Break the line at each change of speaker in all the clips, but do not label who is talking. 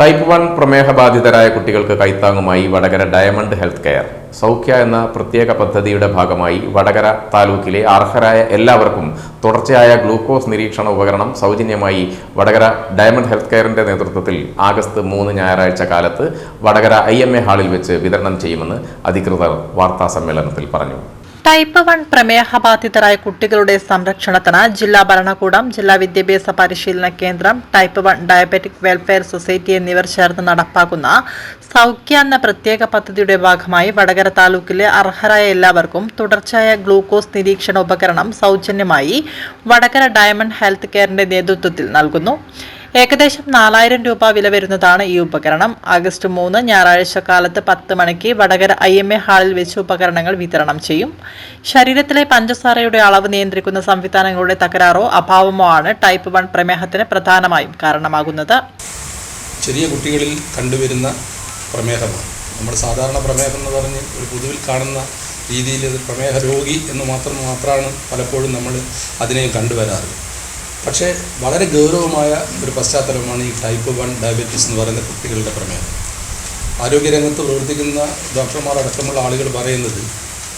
Type one പ്രമേഹ ബാധിതരായ കുട്ടികൾക്ക് കൈത്താങ്ങുമായി Vadakara diamond health care. Saukhya എന്ന പ്രത്യേക പദ്ധതിയുടെ ഭാഗമായി വടകര താലൂക്കിലെ അർഹരായ എല്ലാവർക്കും തുടർച്ചയായ ഗ്ലൂക്കോസ് നിരീക്ഷണ ഉപകരണം സൗജന്യമായി വടകര ഡയമണ്ട് ഹെൽത്ത് കെയറിന്റെ നേതൃത്വത്തിൽ ആഗസ്റ്റ് മൂന്ന് ഞായറാഴ്ച കാലത്ത് വടകര ഐ ഹാളിൽ വെച്ച് വിതരണം ചെയ്യുമെന്ന് അധികൃതർ വാർത്താ സമ്മേളനത്തിൽ പറഞ്ഞു.
ടൈപ്പ് വൺ പ്രമേഹബാധിതരായ കുട്ടികളുടെ സംരക്ഷണത്തിന് ജില്ലാ ഭരണകൂടം ജില്ലാ വിദ്യാഭ്യാസ പരിശീലന കേന്ദ്രം type one diabetic welfare society എന്നിവർ ചേർന്ന് നടപ്പാക്കുന്ന സൗഖ്യ എന്ന പ്രത്യേക പദ്ധതിയുടെ ഭാഗമായി വടകര താലൂക്കിലെ അർഹരായ എല്ലാവർക്കും തുടർച്ചയായ ഗ്ലൂക്കോസ് നിരീക്ഷണ ഉപകരണം സൗജന്യമായി വടകര ഡയമണ്ട് ഹെൽത്ത് കെയറിന്റെ നേതൃത്വത്തിൽ നൽകുന്നു. ഏകദേശം നാലായിരം രൂപ വില വരുന്നതാണ് ഈ ഉപകരണം. ആഗസ്റ്റ് മൂന്ന് ഞായറാഴ്ച കാലത്ത് പത്ത് മണിക്ക് വടകര ഐ എം എ ഹാളിൽ വെച്ച് ഉപകരണങ്ങൾ വിതരണം ചെയ്യും. ശരീരത്തിലെ പഞ്ചസാരയുടെ അളവ് നിയന്ത്രിക്കുന്ന സംവിധാനങ്ങളുടെ തകരാറോ അഭാവമോ ആണ് ടൈപ്പ് വൺ പ്രമേഹത്തിന് പ്രധാനമായും കാരണമാകുന്നത്.
ചെറിയ കുട്ടികളിൽ കണ്ടുവരുന്ന പ്രമേഹമാണ്. നമ്മൾ സാധാരണ പ്രമേഹം എന്ന് പറഞ്ഞ് ഒരു പൊതുവിൽ കാണുന്ന രീതിയിൽ പ്രമേഹ രോഗി എന്ന് മാത്രം മാത്രമാണ് പലപ്പോഴും നമ്മൾ അതിനെ കണ്ടുവരാറ്. പക്ഷേ വളരെ ഗൗരവമായ ഒരു പശ്ചാത്തലമാണ് ഈ ടൈപ്പ് വൺ ഡയബറ്റീസ് എന്ന് പറയുന്ന കുട്ടികളുടെ പ്രമേയം ആരോഗ്യരംഗത്ത് പ്രവർത്തിക്കുന്ന ഡോക്ടർമാർ അടക്കമുള്ള ആളുകൾ പറയുന്നത്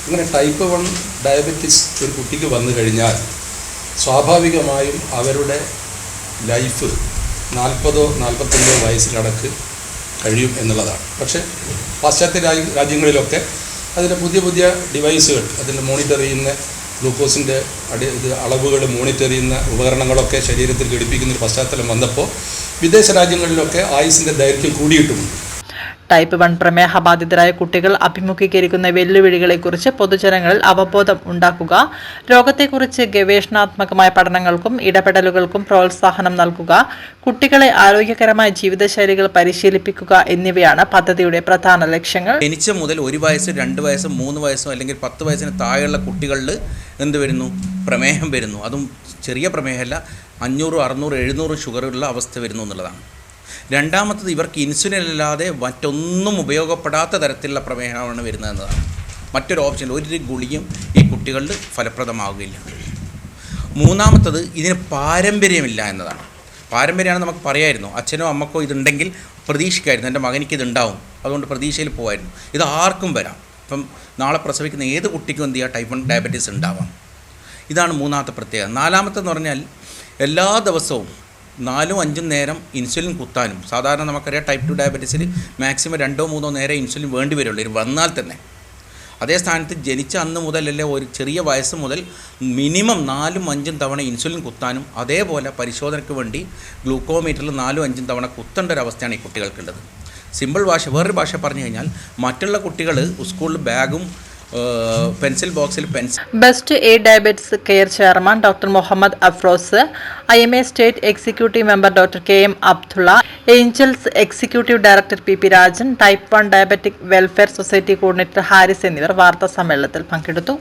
ഇങ്ങനെ ടൈപ്പ് വൺ ഡയബറ്റീസ് ഒരു കുട്ടിക്ക് വന്നു കഴിഞ്ഞാൽ സ്വാഭാവികമായും അവരുടെ ലൈഫ് നാൽപ്പതോ നാൽപ്പത്തഞ്ചോ വയസ്സിലടക്ക് കഴിയും എന്നുള്ളതാണ്. പക്ഷേ പാശ്ചാത്യ രാജ്യങ്ങളിലൊക്കെ അതിന്റെ പുതിയ പുതിയ ഡിവൈസുകൾ അതിന്റെ മോണിറ്റർ ചെയ്യുന്ന ഗ്ലൂക്കോസിന്റെ അടി ഇത് അളവുകൾ മോണിറ്റർ ചെയ്യുന്ന ഉപകരണങ്ങളൊക്കെ ശരീരത്തിൽ ഘടിപ്പിക്കുന്ന ഒരു പശ്ചാത്തലം വന്നപ്പോൾ വിദേശ രാജ്യങ്ങളിലൊക്കെ ആയുസിന്റെ ദൈർഘ്യം കൂടിയിട്ടുമുണ്ട്.
ടൈപ്പ് വൺ പ്രമേഹ ബാധിതരായ കുട്ടികൾ അഭിമുഖീകരിക്കുന്ന വെല്ലുവിളികളെക്കുറിച്ച് പൊതുജനങ്ങളിൽ അവബോധം ഉണ്ടാക്കുക രോഗത്തെക്കുറിച്ച് ഗവേഷണാത്മകമായ പഠനങ്ങൾക്കും ഇടപെടലുകൾക്കും പ്രോത്സാഹനം നൽകുക കുട്ടികളെ ആരോഗ്യകരമായ ജീവിതശൈലികൾ പരിശീലിപ്പിക്കുക എന്നിവയാണ് പദ്ധതിയുടെ പ്രധാന ലക്ഷ്യങ്ങൾ.
ജനിച്ച മുതൽ ഒരു വയസ്സ് രണ്ട് വയസ്സ് മൂന്ന് വയസ്സോ അല്ലെങ്കിൽ പത്ത് വയസ്സിന് താഴെയുള്ള കുട്ടികളിൽ എന്ത് വരുന്നു? പ്രമേഹം വരുന്നു. അതും ചെറിയ പ്രമേഹമല്ല അഞ്ഞൂറും അറുന്നൂറും എഴുന്നൂറും ഷുഗറുള്ള അവസ്ഥ വരുന്നു എന്നുള്ളതാണ്. രണ്ടാമത്തത് ഇവർക്ക് ഇൻസുലിൻ അല്ലാതെ മറ്റൊന്നും ഉപയോഗപ്പെടാത്ത തരത്തിലുള്ള പ്രമേഹമാണ് വരുന്നത് എന്നതാണ് മറ്റൊരു ഓപ്ഷൻ ഒരു ഗുളിയും ഈ കുട്ടികളിൽ ഫലപ്രദമാവുകയില്ല. മൂന്നാമത്തത് ഇതിന് പാരമ്പര്യമില്ല എന്നതാണ്. പാരമ്പര്യമാണ് നമുക്ക് പറയായിരുന്നു. അച്ഛനോ അമ്മക്കോ ഇതുണ്ടെങ്കിൽ പ്രതീക്ഷിക്കായിരുന്നു. എന്റെ മകനിക്ക് ഇതുണ്ടാവും. അതുകൊണ്ട് പ്രതീക്ഷയിൽ പോകായിരുന്നു ഇത് ആർക്കും വരാം. ഇപ്പം നാളെ പ്രസവിക്കുന്ന ഏത് കുട്ടിക്കും എന്ത് ചെയ്യുക ടൈപ്പ് വൺ ഡയബറ്റീസ് ഉണ്ടാവാം. ഇതാണ് മൂന്നാമത്തെ പ്രത്യേകത. നാലാമത്തെന്ന് പറഞ്ഞാൽ എല്ലാ ദിവസവും നാലും അഞ്ചും നേരം ഇൻസുലിൻ കുത്താനും. സാധാരണ നമുക്കറിയാം ടൈപ്പ് ടു ഡയബറ്റീസിൽ മാക്സിമം രണ്ടോ മൂന്നോ നേരം ഇൻസുലിൻ വേണ്ടി വരുള്ളൂ. ഇത് വന്നാൽ തന്നെ. അതേ സ്ഥാനത്ത് ജനിച്ച അന്ന് മുതലല്ലേ ഒരു ചെറിയ വയസ്സ് മുതൽ മിനിമം നാലും അഞ്ചും തവണ ഇൻസുലിൻ കുത്താനും അതേപോലെ പരിശോധനയ്ക്ക് വേണ്ടി ഗ്ലൂക്കോമീറ്ററിൽ നാലും അഞ്ചും തവണ കുത്തേണ്ട ഒരു അവസ്ഥയാണ് ഈ കുട്ടികൾക്കുള്ളത്. സിമ്പിൾ ഭാഷ വേറൊരു ഭാഷ പറഞ്ഞു കഴിഞ്ഞാൽ മറ്റുള്ള കുട്ടികൾ സ്കൂളിൽ ബാഗും പെൻസിൽ ബോക്സിൽ pencil
best A diabetes care chairman doctor Muhammad Afroz I M A state executive member doctor K M Abdulla angels executive director P P Rajan type one diabetic welfare society coordinator Haris എന്നിവർ വാർത്താ സമ്മേളനത്തിൽ പങ്കെടുത്തു.